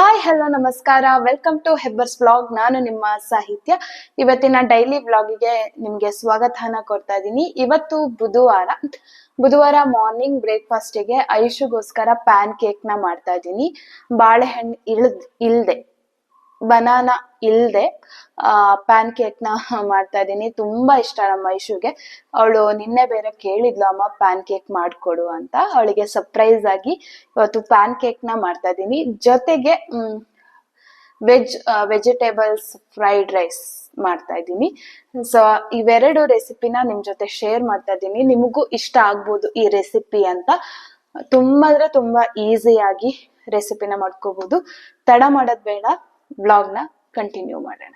Hi hello ನಮಸ್ಕಾರ. Welcome to Hebbar's blog ನಾನು ನಿಮ್ಮ ಸಾಹಿತ್ಯ. ಇವತ್ತಿನ ಡೈಲಿ ಬ್ಲಾಗಿಗೆ ನಿಮ್ಗೆ ಸ್ವಾಗತನ ಕೊಡ್ತಾ ಇದ್ದೀನಿ ಇವತ್ತು ಬುಧವಾರ. ಬುಧವಾರ ಮಾರ್ನಿಂಗ್ ಬ್ರೇಕ್ಫಾಸ್ಟಿಗೆ ಐಶುಗೋಸ್ಕರ ಪ್ಯಾನ್ ಕೇಕ್ನ ಮಾಡ್ತಾ ಇದ್ದೀನಿ ಬಾಳೆಹಣ್ಣು ಇಳ್ದ್ ಇಲ್ದೆ ಬನಾನಾ ಇಲ್ಲದೆ ಪ್ಯಾನ್ ಕೇಕ್ನ ಮಾಡ್ತಾ ಇದ್ದೀನಿ. ತುಂಬಾ ಇಷ್ಟ ನಮ್ಮ ಐಶುಗೆ. ಅವಳು ನಿನ್ನೆ ಬೇರೆ ಕೇಳಿದ್ಲು, ಅಮ್ಮ ಪ್ಯಾನ್ ಕೇಕ್ ಮಾಡಿಕೊಡು ಅಂತ. ಅವಳಿಗೆ ಸರ್ಪ್ರೈಸ್ ಆಗಿ ಇವತ್ತು ಪ್ಯಾನ್ ಕೇಕ್ನ ಮಾಡ್ತಾ ಇದ್ದೀನಿ. ಜೊತೆಗೆ ವೆಜ್ ವೆಜಿಟೇಬಲ್ಸ್ ಫ್ರೈಡ್ ರೈಸ್ ಮಾಡ್ತಾ ಇದ್ದೀನಿ. ಸೊ ಇವೆರಡು ರೆಸಿಪಿನ ನಿಮ್ ಜೊತೆ ಶೇರ್ ಮಾಡ್ತಾ ಇದ್ದೀನಿ. ನಿಮಗೂ ಇಷ್ಟ ಆಗ್ಬೋದು ಈ ರೆಸಿಪಿ ಅಂತ. ತುಂಬ ಅಂದ್ರೆ ತುಂಬಾ ಈಸಿಯಾಗಿ ರೆಸಿಪಿನ ಮಾಡ್ಕೋಬಹುದು ತಡ ಮಾಡೋದ್ ಬೇಡ. ಬ್ಲಾಗ್ನ ಕಂಟಿನ್ಯೂ ಮಾಡೋಣ.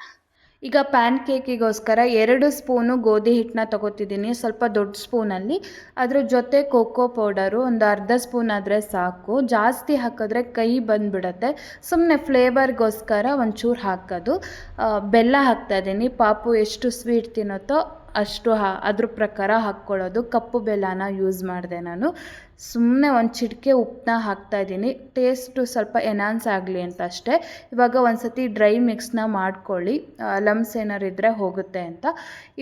ಈಗ ಪ್ಯಾನ್ ಕೇಕಿಗೋಸ್ಕರ ಎರಡು ಸ್ಪೂನು ಗೋಧಿ ಹಿಟ್ಟನ್ನ ತಗೋತಿದ್ದೀನಿ, ಸ್ವಲ್ಪ ದೊಡ್ಡ ಸ್ಪೂನಲ್ಲಿ. ಅದ್ರ ಜೊತೆ ಕೋಕೋ ಪೌಡರು, ಒಂದು ಅರ್ಧ ಸ್ಪೂನ್ ಆದರೆ ಸಾಕು. ಜಾಸ್ತಿ ಹಾಕಿದ್ರೆ ಕೈ ಬಂದುಬಿಡತ್ತೆ. ಸುಮ್ಮನೆ ಫ್ಲೇವರ್ಗೋಸ್ಕರ ಒಂಚೂರು ಹಾಕೋದು. ಬೆಲ್ಲ ಹಾಕ್ತಾ ಇದ್ದೀನಿ. ಪಾಪು ಎಷ್ಟು ಸ್ವೀಟ್ ತಿನ್ನುತ್ತೋ ಅಷ್ಟು ಹಾ, ಅದ್ರ ಪ್ರಕಾರ ಹಾಕ್ಕೊಳ್ಳೋದು. ಕಪ್ಪು ಬೆಲ್ಲನ ಯೂಸ್ ಮಾಡಿದೆ ನಾನು. ಸುಮ್ಮನೆ ಒಂದು ಚಿಟಿಕೆ ಉಪ್ಪನ್ನ ಹಾಕ್ತಾ ಇದ್ದೀನಿ. ಟೇಸ್ಟು ಸ್ವಲ್ಪ ಎನಾನ್ಸ್ ಆಗಲಿ ಅಂತ ಅಷ್ಟೇ. ಇವಾಗ ಒಂದು ಸತಿ ಡ್ರೈ ಮಿಕ್ಸ್ನ ಮಾಡ್ಕೊಳ್ಳಿ. ಲಮ್ಸ್ ಏನಾರು ಇದ್ದರೆ ಹೋಗುತ್ತೆ ಅಂತ.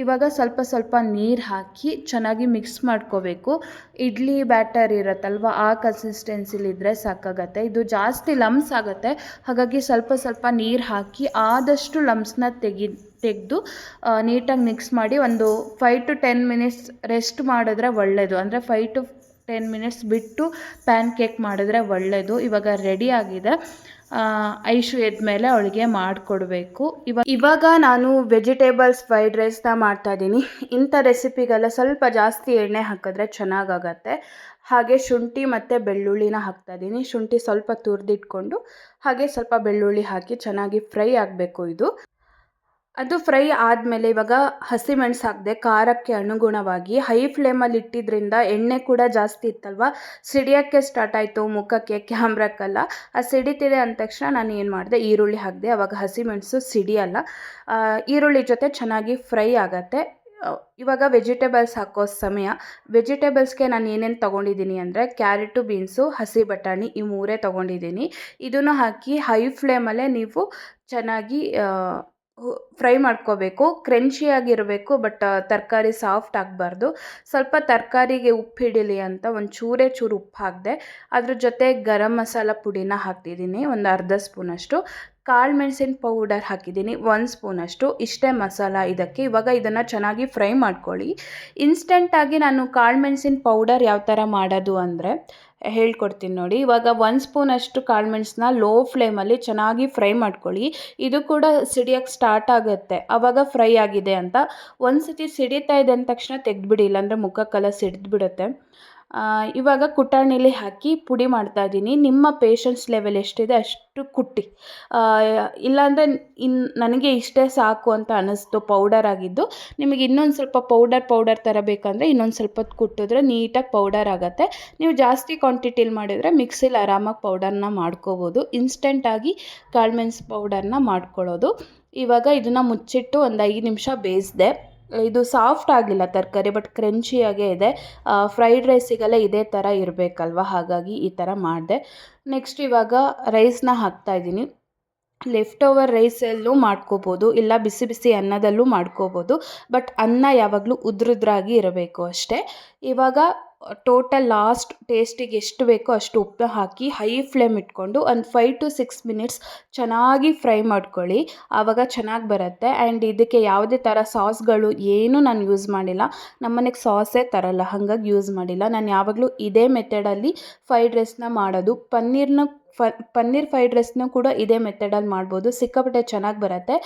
ಇವಾಗ ಸ್ವಲ್ಪ ಸ್ವಲ್ಪ ನೀರು ಹಾಕಿ ಚೆನ್ನಾಗಿ ಮಿಕ್ಸ್ ಮಾಡ್ಕೋಬೇಕು. ಇಡ್ಲಿ ಬ್ಯಾಟರ್ ಇರುತ್ತಲ್ವ, ಆ ಕನ್ಸಿಸ್ಟೆನ್ಸಿಲಿದ್ದರೆ ಸಾಕಾಗತ್ತೆ. ಇದು ಜಾಸ್ತಿ ಲಮ್ಸ್ ಆಗುತ್ತೆ. ಹಾಗಾಗಿ ಸ್ವಲ್ಪ ಸ್ವಲ್ಪ ನೀರು ಹಾಕಿ ಆದಷ್ಟು ಲಮ್ಸ್ನ ತೆಗಿ, ತೆಗೆದು ನೀಟಾಗಿ ಮಿಕ್ಸ್ ಮಾಡಿ ಒಂದು five to ten minutes rest ಮಾಡಿದ್ರೆ ಒಳ್ಳೆಯದು ಅಂದರೆ ಫೈವ್ ಟು ಟೆನ್ ಮಿನಿಟ್ಸ್ ಬಿಟ್ಟು ಪ್ಯಾನ್ ಕೇಕ್ ಮಾಡಿದ್ರೆ ಒಳ್ಳೆಯದು ಇವಾಗ ರೆಡಿ ಆಗಿದೆ. ಐಶು ಎದ್ಮೇಲೆ ಅವಳಿಗೆ ಮಾಡಿಕೊಡ್ಬೇಕು. ಇವಾಗ ಇವಾಗ ನಾನು ವೆಜಿಟೇಬಲ್ಸ್ ಫ್ರೈಡ್ ರೈಸ್ನ ಮಾಡ್ತಾ ಇದ್ದೀನಿ. ಇಂಥ ರೆಸಿಪಿಗೆಲ್ಲ ಸ್ವಲ್ಪ ಜಾಸ್ತಿ ಎಣ್ಣೆ ಹಾಕಿದ್ರೆ ಚೆನ್ನಾಗಾಗತ್ತೆ. ಹಾಗೆ ಶುಂಠಿ ಮತ್ತು ಬೆಳ್ಳುಳ್ಳಿನ ಹಾಕ್ತಾ ಇದ್ದೀನಿ. ಶುಂಠಿ ಸ್ವಲ್ಪ ತುರಿದಿಟ್ಕೊಂಡು ಹಾಗೆ ಸ್ವಲ್ಪ ಬೆಳ್ಳುಳ್ಳಿ ಹಾಕಿ ಚೆನ್ನಾಗಿ ಫ್ರೈ ಆಗಬೇಕು ಇದು. ಅದು ಫ್ರೈ ಆದಮೇಲೆ ಇವಾಗ ಹಸಿಮೆಣಸು ಹಾಕಿದೆ ಖಾರಕ್ಕೆ ಅನುಗುಣವಾಗಿ ಹೈ ಫ್ಲೇಮಲ್ಲಿ ಇಟ್ಟಿದ್ರಿಂದ ಎಣ್ಣೆ ಕೂಡ ಜಾಸ್ತಿ ಇತ್ತಲ್ವ? ಸಿಡಿಯೋಕ್ಕೆ ಸ್ಟಾರ್ಟ್ ಆಯಿತು, ಮುಖಕ್ಕೆ, ಕ್ಯಾಮ್ರಕ್ಕೆಲ್ಲ. ಆ ಸಿಡಿತಿದೆ ಅಂದ ತಕ್ಷಣ ನಾನು ಏನು ಮಾಡಿದೆ? ಈರುಳ್ಳಿ ಹಾಕಿದೆ. ಅವಾಗ ಹಸಿಮೆಣಸು ಸಿಡಿಯಲ್ಲ ಈರುಳ್ಳಿ ಜೊತೆ ಚೆನ್ನಾಗಿ ಫ್ರೈ ಆಗತ್ತೆ. ಇವಾಗ ವೆಜಿಟೇಬಲ್ಸ್ ಹಾಕೋ ಸಮಯ. ವೆಜಿಟೇಬಲ್ಸ್ಗೆ ನಾನು ಏನೇನು ತೊಗೊಂಡಿದ್ದೀನಿ ಅಂದರೆ ಕ್ಯಾರೆಟು, ಬೀನ್ಸು, ಹಸಿ ಬಟಾಣಿ ಈ ಮೂರೇ ತೊಗೊಂಡಿದ್ದೀನಿ. ಇದನ್ನು ಹಾಕಿ ಹೈ ಫ್ಲೇಮಲ್ಲೇ ನೀವು ಚೆನ್ನಾಗಿ ಫ್ರೈ ಮಾಡ್ಕೋಬೇಕು ಕ್ರೆಂಚಿಯಾಗಿರಬೇಕು ಬಟ್ ತರಕಾರಿ ಸಾಫ್ಟ್ ಆಗಬಾರ್ದು. ಸ್ವಲ್ಪ ತರಕಾರಿಗೆ ಉಪ್ಪು ಹಿಡೀಲಿ ಅಂತ ಒಂದು ಚೂರೇ ಚೂರು ಉಪ್ಪು ಹಾಕಿದೆ, ಅದ್ರ ಜೊತೆ ಗರಂ ಮಸಾಲ ಪುಡಿನ ಹಾಕ್ತಿದ್ದೀನಿ, ಒಂದು ಅರ್ಧ ಸ್ಪೂನಷ್ಟು. ಕಾಳು ಮೆಣಸಿನ ಪೌಡರ್ ಹಾಕಿದ್ದೀನಿ, ಒಂದು ಸ್ಪೂನಷ್ಟು ಇಷ್ಟೇ ಮಸಾಲ ಇದಕ್ಕೆ. ಇವಾಗ ಇದನ್ನು ಚೆನ್ನಾಗಿ ಫ್ರೈ ಮಾಡ್ಕೊಳ್ಳಿ. ಇನ್ಸ್ಟೆಂಟಾಗಿ ನಾನು ಕಾಳು ಮೆಣಸಿನ ಪೌಡರ್ ಯಾವ ಥರ ಮಾಡೋದು ಅಂದರೆ, ಹೇಳ್ಕೊಡ್ತೀನಿ ನೋಡಿ. ಇವಾಗ ಒಂದು ಸ್ಪೂನಷ್ಟು ಕಾಳು ಮೆಣಸನ್ನ ಲೋ ಫ್ಲೇಮಲ್ಲಿ ಚೆನ್ನಾಗಿ ಫ್ರೈ ಮಾಡ್ಕೊಳ್ಳಿ. ಇದು ಕೂಡ ಸಿಡಿಯೋಕ್ಕೆ ಸ್ಟಾರ್ಟ್ ಆಗುತ್ತೆ. ಆವಾಗ ಫ್ರೈ ಆಗಿದೆ ಅಂತ. ಒಂದು ಸತಿ ಸಿಡಿತಾ ಇದೆ ಅಂದ ತಕ್ಷಣ ತೆಗೆದುಬಿಡಿ, ಇಲ್ಲಾಂದರೆ ಮುಖಕ್ಕೆಲ್ಲ ಸಿಡಿದ್ಬಿಡುತ್ತೆ ಇವಾಗ ಕುಟಾಣಿಲಿ ಹಾಕಿ ಪುಡಿ ಮಾಡ್ತಾ ಇದ್ದೀನಿ. ನಿಮ್ಮ ಪೇಷನ್ಸ್ ಲೆವೆಲ್ ಎಷ್ಟಿದೆ ಅಷ್ಟು ಕುಟ್ಟಿ. ಇಲ್ಲಾಂದರೆ ಇನ್ನು ನನಗೆ ಇಷ್ಟೇ ಸಾಕು ಅಂತ ಅನ್ನಿಸ್ತು ಪೌಡರ್ ಆಗಿದ್ದು. ನಿಮಗೆ ಇನ್ನೊಂದು ಸ್ವಲ್ಪ ಪೌಡರ್ ಪೌಡರ್ ಥರ ಬೇಕಂದರೆ ಇನ್ನೊಂದು ಸ್ವಲ್ಪ ಕುಟ್ಟಿದ್ರೆ ನೀಟಾಗಿ ಪೌಡರ್ ಆಗುತ್ತೆ. ನೀವು ಜಾಸ್ತಿ ಕ್ವಾಂಟಿಟಿಲಿ ಮಾಡಿದರೆ ಮಿಕ್ಸಿಲಿ ಆರಾಮಾಗಿ ಪೌಡರ್ನ ಮಾಡ್ಕೋಬೋದು. ಇನ್ಸ್ಟೆಂಟಾಗಿ ಕಾಳುಮೆಣ್ಸು ಪೌಡರ್ನ ಮಾಡ್ಕೊಳ್ಳೋದು. ಇವಾಗ ಇದನ್ನು ಮುಚ್ಚಿಟ್ಟು ಒಂದು ಐದು ನಿಮಿಷ ಬೇಯಿಸಿದೆ. ಇದು ಸಾಫ್ಟ್ ಆಗಿಲ್ಲ ತರಕಾರಿ, ಬಟ್ ಕ್ರಂಚಿಯಾಗೇ ಇದೆ. ಫ್ರೈಡ್ ರೈಸಿಗೆಲ್ಲ ಇದೇ ಥರ ಇರಬೇಕಲ್ವ? ಹಾಗಾಗಿ ಈ ಥರ ಮಾಡಿದೆ. ನೆಕ್ಸ್ಟ್ ಇವಾಗ ರೈಸ್ನ ಹಾಕ್ತಾ ಇದ್ದೀನಿ. ಲೆಫ್ಟ್ ಓವರ್ ರೈಸಲ್ಲೂ ಮಾಡ್ಕೋಬೋದು, ಇಲ್ಲ ಬಿಸಿ ಬಿಸಿ ಅನ್ನದಲ್ಲೂ ಮಾಡ್ಕೋಬೋದು ಬಟ್ ಅನ್ನ ಯಾವಾಗಲೂ ಉದ್ರುದ್ರಾಗಿ ಇರಬೇಕು ಅಷ್ಟೇ. ಇವಾಗ ಟೋಟಲ್ ಲಾಸ್ಟ್ ಟೇಸ್ಟಿಗೆ ಎಷ್ಟು ಬೇಕೋ ಅಷ್ಟು ಉಪ್ಪು ಹಾಕಿ ಹೈ ಫ್ಲೇಮ್ ಇಟ್ಕೊಂಡು ಒಂದು ಫೈವ್ ಟು ಸಿಕ್ಸ್ ಮಿನಿಟ್ಸ್ ಚೆನ್ನಾಗಿ ಫ್ರೈ ಮಾಡ್ಕೊಳ್ಳಿ. ಆವಾಗ ಚೆನ್ನಾಗಿ ಬರುತ್ತೆ ಆ್ಯಂಡ್ ಇದಕ್ಕೆ ಯಾವುದೇ ಥರ ಸಾಸ್ಗಳು ಏನೂ ನಾನು ಯೂಸ್ ಮಾಡಿಲ್ಲ. ನಮ್ಮನೆಗೆ ಸಾಸೇ ತರಲ್ಲ, ಹಾಗಾಗಿ ಯೂಸ್ ಮಾಡಿಲ್ಲ. ನಾನು ಯಾವಾಗಲೂ ಇದೇ ಮೆಥಡಲ್ಲಿ ಫ್ರೈಡ್ ರೈಸ್ನ ಮಾಡೋದು. ಪನ್ನೀರ್ನ ಫ ಪನ್ನೀರ್ ಫ್ರೈಡ್ ರೈಸ್ನೂ ಕೂಡ ಇದೇ ಮೆಥಡಲ್ಲಿ ಮಾಡ್ಬೋದು. ಸಿಕ್ಕಾಪಟ್ಟೆ ಚೆನ್ನಾಗಿ ಬರುತ್ತೆ.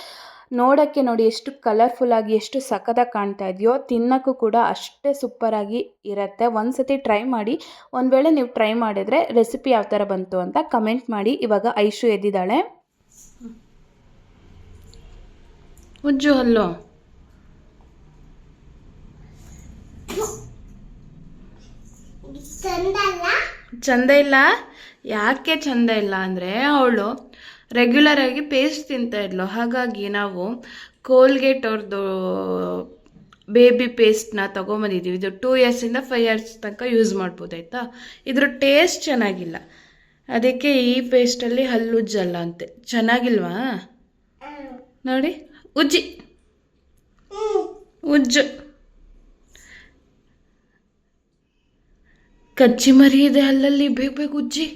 ನೋಡೋಕ್ಕೆ ನೋಡಿ ಎಷ್ಟು ಕಲರ್ಫುಲ್ಲಾಗಿ ಎಷ್ಟು ಸಖತ್ತಾಗಿ ಕಾಣ್ತಾ ಇದೆಯೋ ತಿನ್ನೋಕ್ಕೂ ಕೂಡ ಅಷ್ಟೇ ಸೂಪರಾಗಿ ಇರುತ್ತೆ. ಒಂದು ಸತಿ ಟ್ರೈ ಮಾಡಿ ಒಂದು ವೇಳೆ ನೀವು ಟ್ರೈ ಮಾಡಿದರೆ ರೆಸಿಪಿ ಯಾವ ಥರ ಬಂತು ಅಂತ ಕಮೆಂಟ್ ಮಾಡಿ. ಇವಾಗ ಐಶು ಎದ್ದಿದ್ದಾಳೆ. ಉಜ್ಜು ಹಲ್ಲು. ಚಂದ ಇಲ್ಲ? ಯಾಕೆ ಚಂದ ಇಲ್ಲ ಅಂದರೆ ಅವಳು ರೆಗ್ಯುಲರ್ ಆಗಿ ಪೇಸ್ಟ್ ತಿಂತಾ ಇದ್ಲು. ಹಾಗಾಗಿ ನಾವು ಕೋಲ್ಗೇಟ್ ಅವ್ರದ್ದು ಬೇಬಿ ಪೇಸ್ಟ್ನ ತೊಗೊಂಬಂದಿದ್ದೀವಿ ಇದು ಟೂ ಇಯರ್ಸಿಂದ ಫೈವ್ ಇಯರ್ಸ್ ತನಕ ಯೂಸ್ ಮಾಡ್ಬೋದು, ಆಯಿತಾ? ಇದ್ರ ಟೇಸ್ಟ್ ಚೆನ್ನಾಗಿಲ್ಲ. ಅದಕ್ಕೆ ಈ ಪೇಸ್ಟಲ್ಲಿ ಹಲ್ಲು ಉಜ್ಜಲ್ಲ ಅಂತೆ. ಚೆನ್ನಾಗಿಲ್ವಾ? ನೋಡಿ, ಉಜ್ಜಿ. ಉಜ್ಜು. ಕಚ್ಚಿ ಮರಿ ಇದೆ ಅಲ್ಲಲ್ಲಿ ಬೇಗ ಬೇಗ ಉಜ್ಜಿ.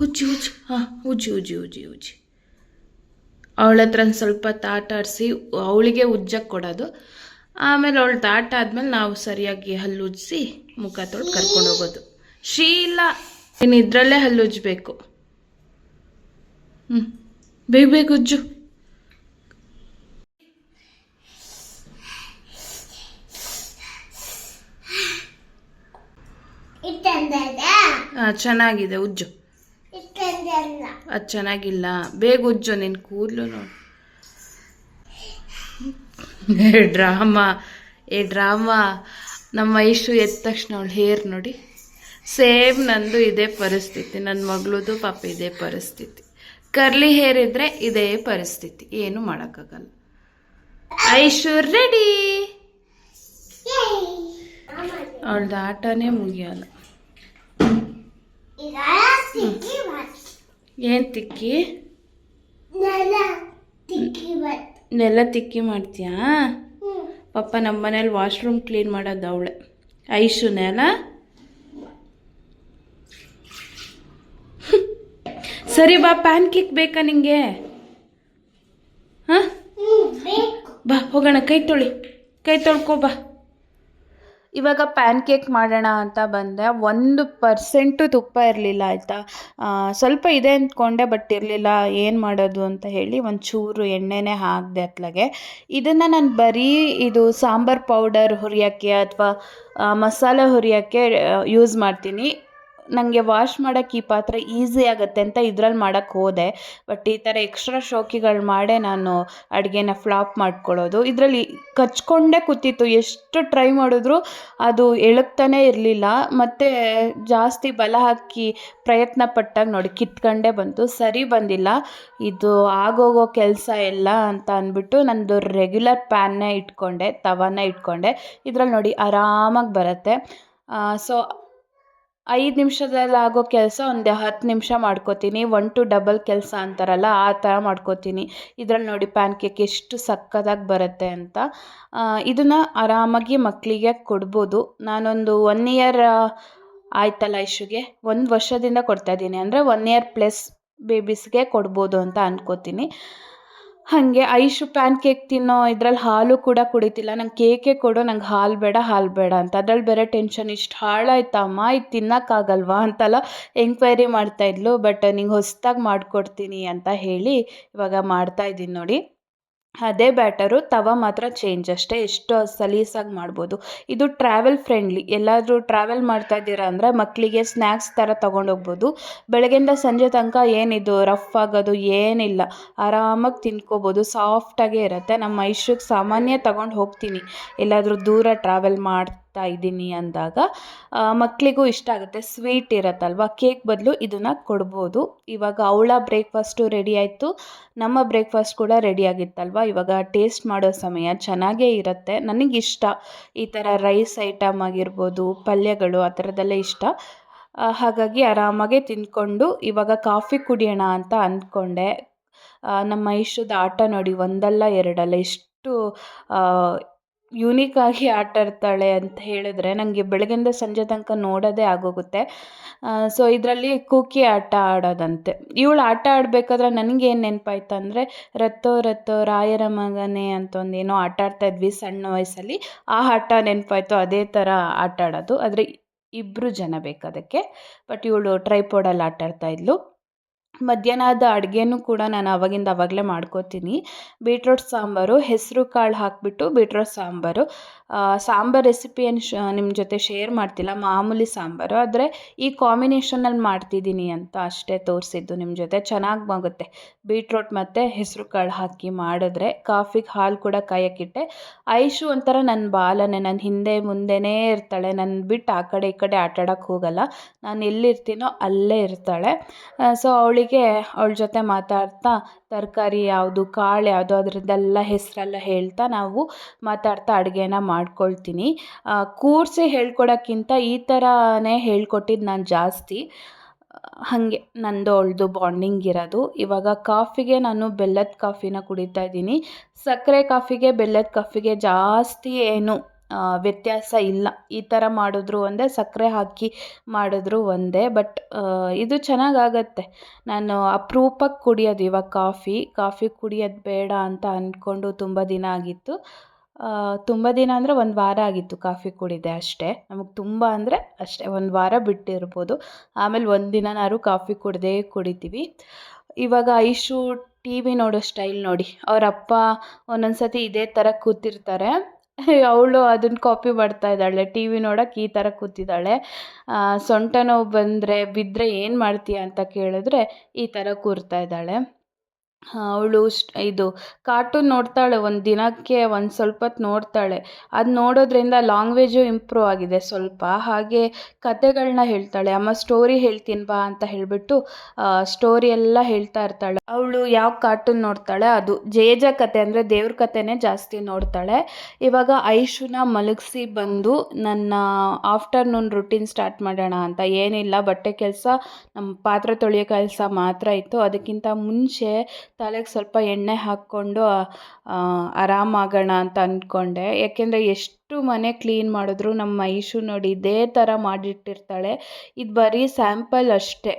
ಉಜ್ಜಿ ಉಜ್ಜಿ. ಹಾಂ ಉಜ್ಜಿ ಉಜ್ಜಿ ಉಜ್ಜಿ ಉಜ್ಜಿ. ಅವಳ ಹತ್ರ ಒಂದು ಸ್ವಲ್ಪ ತಾಟಾಡಿಸಿ ಅವಳಿಗೆ ಉಜ್ಜಕ್ಕೆ ಕೊಡೋದು. ಆಮೇಲೆ ಅವಳು ತಾಟ ಆದ್ಮೇಲೆ ನಾವು ಸರಿಯಾಗಿ ಹಲ್ಲು ಉಜ್ಜಿಸಿ ಮುಖ ತೊಳೆದು ಕರ್ಕೊಂಡು ಹೋಗೋದು. ಶೀಲ ಇನ್ನು ಇದರಲ್ಲೇ ಹಲ್ಲು ಉಜ್ಜಬೇಕು. ಹ್ಞೂ ಬೇಗ ಬೇಗ ಉಜ್ಜು. ಚೆನ್ನಾಗಿದೆ ಉಜ್ಜು. ಅದು ಚೆನ್ನಾಗಿಲ್ಲ. ಬೇಗ ಉಜ್ಜು ನಿನ್ನ ಕೂದಲು ಡ್ರಾಮಾ. ಏ ಡ್ರಾಮಾ. ನಮ್ಮ ಐಶು ಎದ್ದ ತಕ್ಷಣ ಅವಳು ಹೇರ್ ನೋಡಿ. ಸೇಮ್ ನಂದು ಇದೇ ಪರಿಸ್ಥಿತಿ. ನನ್ನ ಮಗಳದು ಪಾಪ ಇದೇ ಪರಿಸ್ಥಿತಿ. ಕರ್ಲಿ ಹೇರ್ ಇದ್ರೆ ಇದೇ ಪರಿಸ್ಥಿತಿ. ಏನು ಮಾಡೋಕ್ಕಾಗಲ್ಲ. ಐಶು ರೆಡಿ ಅವಳ್ದು ಆಟನೇ ಮುಗಿಯಲ್ಲ. ಏನು ತಿಕ್ಕಿ? ನೆಲ ತಿಕ್ಕಿ ಮಾಡ್ತೀಯಾ? ಪಾಪ ನಮ್ಮ ಮನೇಲಿ ವಾಶ್ರೂಮ್ ಕ್ಲೀನ್ ಮಾಡೋದು ಅವಳೆ. ಐಶು ನೆಲ. ಸರಿ ಬಾ ಪ್ಯಾನ್ ಕೇಕ್ ಬೇಕಾ ನಿಂಗೆ? ಹಾಂ? ಬಾ ಹೋಗೋಣ ಕೈ ತೊಳಿ. ಕೈ ತೊಳ್ಕೊ ಬಾ. ಇವಾಗ ಪ್ಯಾನ್ ಕೇಕ್ ಮಾಡೋಣ ಅಂತ ಬಂದೆ. ಒಂದು ಪರ್ಸೆಂಟು ತುಪ್ಪ ಇರಲಿಲ್ಲ ಆಯಿತಾ? ಸ್ವಲ್ಪ ಇದೆ ಅಂದ್ಕೊಂಡೆ ಬಟ್ ಇರಲಿಲ್ಲ. ಏನು ಮಾಡೋದು ಅಂತ ಹೇಳಿ ಒಂಚೂರು ಎಣ್ಣೆನೇ ಹಾಕಿದೆ ಅತ್ಲಾಗೆ. ಇದನ್ನು ನಾನು ಬರೀ ಇದು ಸಾಂಬಾರ್ ಪೌಡರ್ ಹುರಿಯೋಕ್ಕೆ ಅಥವಾ ಮಸಾಲೆ ಹುರಿಯೋಕ್ಕೆ ಯೂಸ್ ಮಾಡ್ತೀನಿ. ನನಗೆ ವಾಶ್ ಮಾಡೋಕ್ಕೆ ಈ ಪಾತ್ರೆ ಈಸಿ ಆಗುತ್ತೆ ಅಂತ ಇದ್ರಲ್ಲಿ ಮಾಡೋಕ್ಕೆ ಹೋದೆ. ಬಟ್ ಈ ಥರ ಎಕ್ಸ್ಟ್ರಾ ಶೋಕಿಗಳು ಮಾಡೇ ನಾನು ಅಡುಗೆನ ಫ್ಲಾಪ್ ಮಾಡ್ಕೊಳ್ಳೋದು. ಇದರಲ್ಲಿ ಕಚ್ಕೊಂಡೇ ಕೂತಿತ್ತು. ಎಷ್ಟು ಟ್ರೈ ಮಾಡಿದ್ರು ಅದು ಎಳುಕ್ತಾನೆ ಇರಲಿಲ್ಲ. ಮತ್ತು ಜಾಸ್ತಿ ಬಲ ಹಾಕಿ ಪ್ರಯತ್ನ ಪಟ್ಟಾಗ ನೋಡಿ, ಕಿತ್ಕೊಂಡೇ ಬಂತು. ಸರಿ ಬಂದಿಲ್ಲ. ಇದು ಆಗೋಗೋ ಕೆಲಸ ಎಲ್ಲ ಅಂತ ಅಂದ್ಬಿಟ್ಟು ನಂದು ರೆಗ್ಯುಲರ್ ಪ್ಯಾನ್ನೇ ಇಟ್ಕೊಂಡೆ, ತವಾನ ಇಟ್ಕೊಂಡೆ. ಇದ್ರಲ್ಲಿ ನೋಡಿ ಆರಾಮಾಗಿ ಬರುತ್ತೆ. ಸೊ ಐದು ನಿಮಿಷದಲ್ಲಿ ಆಗೋ ಕೆಲಸ ಒಂದು ಹತ್ತು ನಿಮಿಷ ಮಾಡ್ಕೋತೀನಿ. ಒನ್ ಟು ಡಬಲ್ ಕೆಲಸ ಅಂತಾರಲ್ಲ, ಆ ಥರ ಮಾಡ್ಕೋತೀನಿ. ಇದ್ರಲ್ಲಿ ನೋಡಿ ಪ್ಯಾನ್ ಕೇಕ್ ಎಷ್ಟು ಸಕ್ಕತ್ತಾಗಿ ಬರುತ್ತೆ ಅಂತ. ಇದನ್ನು ಆರಾಮಾಗಿ ಮಕ್ಕಳಿಗೆ ಕೊಡ್ಬೋದು. ನಾನೊಂದು ಒನ್ ಇಯರ್ ಆಯ್ತಲ್ಲ ಇಶುಗೆ ಒಂದು ವರ್ಷದಿಂದ ಕೊಡ್ತಾಯಿದ್ದೀನಿ ಅಂದರೆ ಒನ್ ಇಯರ್ ಪ್ಲಸ್ ಬೇಬೀಸ್ಗೆ ಕೊಡ್ಬೋದು ಅಂತ ಅಂದ್ಕೋತೀನಿ ಹಾಗೆ ಐಶು ಪ್ಯಾನ್ ಕೇಕ್ ತಿನ್ನೋ ಇದ್ರಲ್ಲಿ ಹಾಲು ಕೂಡ ಕುಡಿತಿಲ್ಲ. ನಂಗೆ ಕೇಕೆ ಕೊಡು, ನಂಗೆ ಹಾಲು ಬೇಡ ಹಾಲು ಬೇಡ ಅಂತ. ಅದ್ರಲ್ಲಿ ಬೇರೆ ಟೆನ್ಷನ್ ಇಷ್ಟು ಹಾಳಾಯ್ತಮ್ಮ ಇದು ತಿನ್ನೋಕ್ಕಾಗಲ್ವಾ ಅಂತೆಲ್ಲ ಎಂಕ್ವೈರಿ ಮಾಡ್ತಾಯಿದ್ಲು ಬಟ್ ನಿಂಗೆ ಹೊಸ್ದಾಗಿ ಮಾಡಿಕೊಡ್ತೀನಿ ಅಂತ ಹೇಳಿ ಇವಾಗ ಮಾಡ್ತಾಯಿದ್ದೀನಿ ನೋಡಿ. ಅದೇ ಬ್ಯಾಟರು, ತವ ಮಾತ್ರ ಚೇಂಜ್ ಅಷ್ಟೇ. ಎಷ್ಟು ಸಲೀಸಾಗಿ ಮಾಡ್ಬೋದು. ಇದು ಟ್ರಾವೆಲ್ ಫ್ರೆಂಡ್ಲಿ ಎಲ್ಲಾದರೂ ಟ್ರಾವೆಲ್ ಮಾಡ್ತಾ ಇದ್ದೀರಾ ಅಂದರೆ ಮಕ್ಕಳಿಗೆ ಸ್ನ್ಯಾಕ್ಸ್ ಥರ ತೊಗೊಂಡೋಗ್ಬೋದು. ಬೆಳಗ್ಗೆಯಿಂದ ಸಂಜೆ ತನಕ ಏನಿದು ರಫ್ ಆಗೋದು ಏನಿಲ್ಲ. ಆರಾಮಾಗಿ ತಿನ್ಕೋಬೋದು ಸಾಫ್ಟಾಗೇ ಇರುತ್ತೆ. ನಮ್ಮ ಮೈಸೂರಿಗೆ ಸಾಮಾನ್ಯ ತಗೊಂಡು ಹೋಗ್ತೀನಿ. ಎಲ್ಲಾದರೂ ದೂರ ಟ್ರಾವೆಲ್ ಮಾಡ್ತಾ ಇದ್ದೀನಿ ಅಂದಾಗ ಮಕ್ಕಳಿಗೂ ಇಷ್ಟ ಆಗುತ್ತೆ. ಸ್ವೀಟ್ ಇರತ್ತಲ್ವ? ಕೇಕ್ ಬದಲು ಇದನ್ನು ಕೊಡ್ಬೋದು. ಇವಾಗ ಅವಳ ಬ್ರೇಕ್ಫಾಸ್ಟು ರೆಡಿ ಆಯಿತು. ನಮ್ಮ ಬ್ರೇಕ್ಫಾಸ್ಟ್ ಕೂಡ ರೆಡಿ ಆಗಿತ್ತಲ್ವ? ಇವಾಗ ಟೇಸ್ಟ್ ಮಾಡೋ ಸಮಯ ಚೆನ್ನಾಗೇ ಇರುತ್ತೆ. ನನಗಿಷ್ಟ ಈ ಥರ ರೈಸ್ ಐಟಮ್ ಆಗಿರ್ಬೋದು, ಪಲ್ಯಗಳು ಆ ಥರದ್ದೆಲ್ಲ ಇಷ್ಟ. ಹಾಗಾಗಿ ಆರಾಮಾಗೆ ತಿಂದ್ಕೊಂಡು ಇವಾಗ ಕಾಫಿ ಕುಡಿಯೋಣ ಅಂತ ಅಂದ್ಕೊಂಡೆ. ನಮ್ಮ ಇಷ್ಟದ ಆಟ ನೋಡಿ ಒಂದಲ್ಲ ಎರಡಲ್ಲ, ಎಷ್ಟು ಯೂನಿಕಾಗಿ ಆಟ ಆಡ್ತಾಳೆ ಅಂತ ಹೇಳಿದ್ರೆ ನನಗೆ ಬೆಳಗಿಂದ ಸಂಜೆ ತನಕ ನೋಡೋದೇ ಆಗೋಗುತ್ತೆ. ಸೊ ಇದರಲ್ಲಿ ಕೂಕಿ ಆಟ ಆಡೋದಂತೆ. ಇವಳು ಆಟ ಆಡಬೇಕಾದ್ರೆ ನನಗೇನು ನೆನಪಾಯ್ತು ಅಂದರೆ ರತ್ತೋ ರತ್ತೋ ರಾಯರ ಮಗನೇ ಅಂತ ಒಂದೇನೋ ಆಟ ಆಡ್ತಾ ಇದ್ವಿ ಸಣ್ಣ ವಯಸ್ಸಲ್ಲಿ. ಆ ಆಟ ನೆನಪಾಯ್ತು, ಅದೇ ಥರ ಆಟ ಆಡೋದು. ಆದರೆ ಇಬ್ಬರು ಜನ ಬೇಕು ಅದಕ್ಕೆ. ಬಟ್ ಇವಳು ಟ್ರೈಪೋಡಲ್ಲಿ ಆಟ ಆಡ್ತಾ ಮಧ್ಯಾಹ್ನದ ಅಡುಗೆನೂ ಕೂಡ ನಾನು ಆವಾಗಿಂದ ಆವಾಗಲೇ ಮಾಡ್ಕೋತೀನಿ. ಬೀಟ್ರೋಟ್ ಸಾಂಬಾರು, ಹೆಸರು ಕಾಳು ಹಾಕಿಬಿಟ್ಟು ಬೀಟ್ರೋಟ್ ಸಾಂಬಾರು. ಸಾಂಬಾರು ರೆಸಿಪಿಯನ್ನು ಶ, ನಿಮ್ಮ ಜೊತೆ ಶೇರ್ ಮಾಡ್ತಿಲ್ಲ, ಮಾಮೂಲಿ ಸಾಂಬಾರು. ಆದರೆ ಈ ಕಾಂಬಿನೇಷನಲ್ಲಿ ಮಾಡ್ತಿದ್ದೀನಿ ಅಂತ ಅಷ್ಟೇ ತೋರಿಸಿದ್ದು ನಿಮ್ಮ ಜೊತೆ. ಚೆನ್ನಾಗಿ ಆಗುತ್ತೆ. ಬೀಟ್ರೋಟ್ ಮತ್ತು ಹೆಸರು ಕಾಳು ಹಾಕಿ ಮಾಡಿದ್ರೆ ಕಾಫಿಗೆ ಹಾಲು ಕೂಡ ಕಾಯಕ್ಕಿಟ್ಟೆ. ಐಶು ಒಂಥರ ನನ್ನ ಬಾಲನೆ, ನನ್ನ ಹಿಂದೆ ಮುಂದೆನೇ ಇರ್ತಾಳೆ. ನನ್ನ ಬಿಟ್ಟು ಆ ಕಡೆ ಈ ಕಡೆ ಆಟಾಡೋಕ್ಕೆ ಹೋಗಲ್ಲ. ನಾನು ಎಲ್ಲಿರ್ತೀನೋ ಅಲ್ಲೇ ಇರ್ತಾಳೆ. ಸೊ ಅವಳಿಗೆ ಅವಳ ಜೊತೆ ಮಾತಾಡ್ತಾ ತರಕಾರಿ ಯಾವುದು, ಕಾಳು ಯಾವುದು ಅದರದ್ದೆಲ್ಲ ಹೆಸರೆಲ್ಲ ಹೇಳ್ತಾ ನಾವು ಮಾತಾಡ್ತಾ ಅಡುಗೆನ ಮಾಡ್ಕೊಳ್ತೀನಿ. ಕೂರಿಸಿ ಹೇಳ್ಕೊಡೋಕ್ಕಿಂತ ಈ ಥರನೇ ಹೇಳ್ಕೊಟ್ಟಿದ್ದು ನಾನು ಜಾಸ್ತಿ. ಹಾಗೆ ನಂದು ಅವಳದು ಬಾಂಡಿಂಗ್ ಇರೋದು. ಇವಾಗ ಕಾಫಿಗೆ ನಾನು ಬೆಲ್ಲದ ಕಾಫಿನ ಕುಡಿತಾ ಇದ್ದೀನಿ. ಸಕ್ಕರೆ ಕಾಫಿಗೆ ಬೆಲ್ಲದ ಕಾಫಿಗೆ ಜಾಸ್ತಿ ಏನು ವ್ಯತ್ಯಾಸ ಇಲ್ಲ. ಈ ಥರ ಮಾಡಿದ್ರು ಒಂದೇ, ಸಕ್ಕರೆ ಹಾಕಿ ಮಾಡಿದ್ರು ಒಂದೇ, ಬಟ್ ಇದು ಚೆನ್ನಾಗಾಗತ್ತೆ. ನಾನು ಅಪರೂಪಕ್ಕೆ ಕುಡಿಯೋದು ಇವಾಗ ಕಾಫಿ ಕಾಫಿ ಕುಡಿಯೋದು ಬೇಡ ಅಂತ ಅಂದ್ಕೊಂಡು ತುಂಬ ದಿನ ಆಗಿತ್ತು. ತುಂಬ ದಿನ ಅಂದರೆ ಒಂದು ವಾರ ಆಗಿತ್ತು ಕಾಫಿ ಕುಡಿದೆ ಅಷ್ಟೇ. ನಮಗೆ ತುಂಬ ಅಂದರೆ ಅಷ್ಟೇ, ಒಂದು ವಾರ ಬಿಟ್ಟಿರ್ಬೋದು. ಆಮೇಲೆ ಒಂದು ದಿನನಾದ್ರು ಕಾಫಿ ಕುಡ್ದೇ ಕುಡಿತೀವಿ. ಇವಾಗ ಐಶು ಟಿ ವಿ ನೋಡೋ ಸ್ಟೈಲ್ ನೋಡಿ. ಅವ್ರ ಅಪ್ಪ ಒಂದೊಂದು ಸತಿ ಇದೇ ಥರ ಕೂತಿರ್ತಾರೆ. ಅವಳು ಅದನ್ನ ಕಾಪಿ ಮಾಡ್ತಾ ಇದ್ದಾಳೆ. ಟಿ ವಿ ನೋಡೋಕೆ ಈ ಥರ ಕೂತಿದ್ದಾಳೆ. ಸೊಂಟ ನೋವು ಬಂದರೆ ಬಿದ್ದರೆ ಏನು ಮಾಡ್ತೀಯ ಅಂತ ಕೇಳಿದ್ರೆ ಈ ಥರ ಕೂರ್ತಾ ಇದ್ದಾಳೆ. ಅವಳು ಇದು ಕಾರ್ಟೂನ್ ನೋಡ್ತಾಳೆ, ಒಂದು ದಿನಕ್ಕೆ ಒಂದು ಸ್ವಲ್ಪ ಹೊತ್ತು ನೋಡ್ತಾಳೆ. ಅದು ನೋಡೋದ್ರಿಂದ ಲಾಂಗ್ವೇಜು ಇಂಪ್ರೂವ್ ಆಗಿದೆ ಸ್ವಲ್ಪ. ಹಾಗೆ ಕತೆಗಳನ್ನ ಹೇಳ್ತಾಳೆ. ಅಮ್ಮ ಸ್ಟೋರಿ ಹೇಳ್ತೀನಿ ಬಾ ಅಂತ ಹೇಳಿಬಿಟ್ಟು ಸ್ಟೋರಿ ಎಲ್ಲ ಹೇಳ್ತಾ ಇರ್ತಾಳೆ. ಅವಳು ಯಾವ ಕಾರ್ಟೂನ್ ನೋಡ್ತಾಳೆ? ಅದು ಜೇಜ ಕತೆ ಅಂದರೆ ದೇವ್ರ ಕತೆನೇ ಜಾಸ್ತಿ ನೋಡ್ತಾಳೆ. ಇವಾಗ ಐಶುನ ಮಲಗಿಸಿ ಬಂದು ನನ್ನ ಆಫ್ಟರ್ನೂನ್ ರುಟೀನ್ ಸ್ಟಾರ್ಟ್ ಮಾಡೋಣ ಅಂತ. ಏನಿಲ್ಲ, ಬಟ್ಟೆ ಕೆಲಸ ನಮ್ಮ ಪಾತ್ರೆ ತೊಳೆಯೋ ಕೆಲಸ ಮಾತ್ರ ಇತ್ತು. ಅದಕ್ಕಿಂತ ಮುಂಚೆ ತಲೆಗೆ ಸ್ವಲ್ಪ ಎಣ್ಣೆ ಹಾಕ್ಕೊಂಡು ಆರಾಮಾಗೋಣ ಅಂತ ಅಂದ್ಕೊಂಡೆ. ಯಾಕೆಂದರೆ ಎಷ್ಟು ಮನೆ ಕ್ಲೀನ್ ಮಾಡಿದ್ರು ನಮ್ಮ ಐಶು ನೋಡಿ ಇದೇ ಥರ ಮಾಡಿಟ್ಟಿರ್ತಾಳೆ. ಇದು ಬರೀ ಸ್ಯಾಂಪಲ್ ಅಷ್ಟೇ.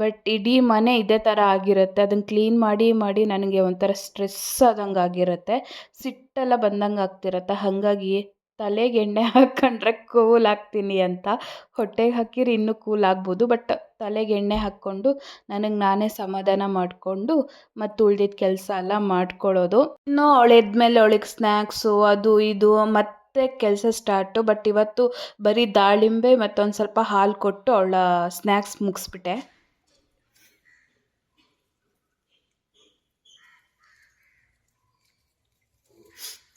ಬಟ್ ಇಡೀ ಮನೆ ಇದೇ ಥರ ಆಗಿರುತ್ತೆ. ಅದನ್ನು ಕ್ಲೀನ್ ಮಾಡಿ ಮಾಡಿ ನನಗೆ ಒಂಥರ ಸ್ಟ್ರೆಸ್ ಆದಂಗೆ ಆಗಿರುತ್ತೆ. ಸಿಟ್ಟೆಲ್ಲ ಬಂದಂಗೆ ಆಗ್ತಿರತ್ತೆ. ಹಾಗಾಗಿ ತಲೆಗೆ ಎಣ್ಣೆ ಹಾಕ್ಕೊಂಡ್ರೆ ಕೂಲ್ ಆಗ್ತೀನಿ ಅಂತ. ಹೊಟ್ಟೆಗೆ ಹಾಕಿರಿ ಇನ್ನೂ ಕೂಲ್ ಆಗ್ಬೋದು. ಬಟ್ ತಲೆಗೆ ಎಣ್ಣೆ ಹಾಕ್ಕೊಂಡು ನನಗೆ ನಾನೇ ಸಮಾಧಾನ ಮಾಡಿಕೊಂಡು ಮತ್ತು ಉಳ್ದಿದ್ದ ಕೆಲಸ ಎಲ್ಲ ಮಾಡ್ಕೊಳ್ಳೋದು ಇನ್ನು ಎದ್ಮೇಲೆ ಅವಳಿಗೆ ಸ್ನ್ಯಾಕ್ಸು ಅದು ಇದು ಮತ್ತೆ ಕೆಲಸ ಸ್ಟಾರ್ಟು ಬಟ್ ಇವತ್ತು ಬರೀ ದಾಳಿಂಬೆ ಮತ್ತೊಂದು ಸ್ವಲ್ಪ ಹಾಲು ಕೊಟ್ಟು ಅವಳ ಸ್ನ್ಯಾಕ್ಸ್ ಮುಗಿಸ್ಬಿಟ್ಟೆ.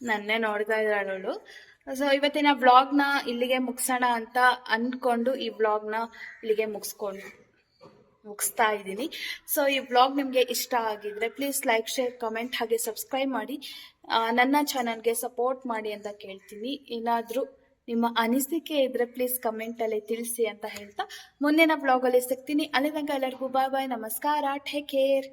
ನನ್ನೇ ನೋಡ್ತಾ ಇದ್ದಾಳೆ ಸೊ ಇವತ್ತಿನ ವ್ಲಾಗ್ನ ಇಲ್ಲಿಗೆ ಮುಗಿಸೋಣ ಅಂತ ಅಂದ್ಕೊಂಡು ಈ ವ್ಲಾಗ್ನ ಇಲ್ಲಿಗೆ ಮುಗಿಸ್ಕೊಂಡು, ಮುಗಿಸ್ತಾ ಇದ್ದೀನಿ. ಸೊ ಈ ವ್ಲಾಗ್ ನಿಮಗೆ ಇಷ್ಟ ಆಗಿದ್ರೆ ಪ್ಲೀಸ್ ಲೈಕ್ ಶೇರ್ ಕಮೆಂಟ್ ಹಾಗೆ ಸಬ್ಸ್ಕ್ರೈಬ್ ಮಾಡಿ. ನನ್ನ ಚಾನಲ್ಗೆ ಸಪೋರ್ಟ್ ಮಾಡಿ ಅಂತ ಕೇಳ್ತೀನಿ. ಏನಾದರೂ ನಿಮ್ಮ ಅನಿಸಿಕೆ ಇದ್ರೆ ಪ್ಲೀಸ್ ಕಮೆಂಟಲ್ಲಿ ತಿಳಿಸಿ ಅಂತ ಹೇಳ್ತಾ ಮುಂದಿನ ವ್ಲಾಗಲ್ಲಿ ಸಿಗ್ತೀನಿ. ಅಲ್ಲಿ ತನಕ ಎಲ್ಲರಿಗೂ ಬಾಯ್ ಬಾಯ್ ನಮಸ್ಕಾರ ಟೇಕ್ ಕೇರ್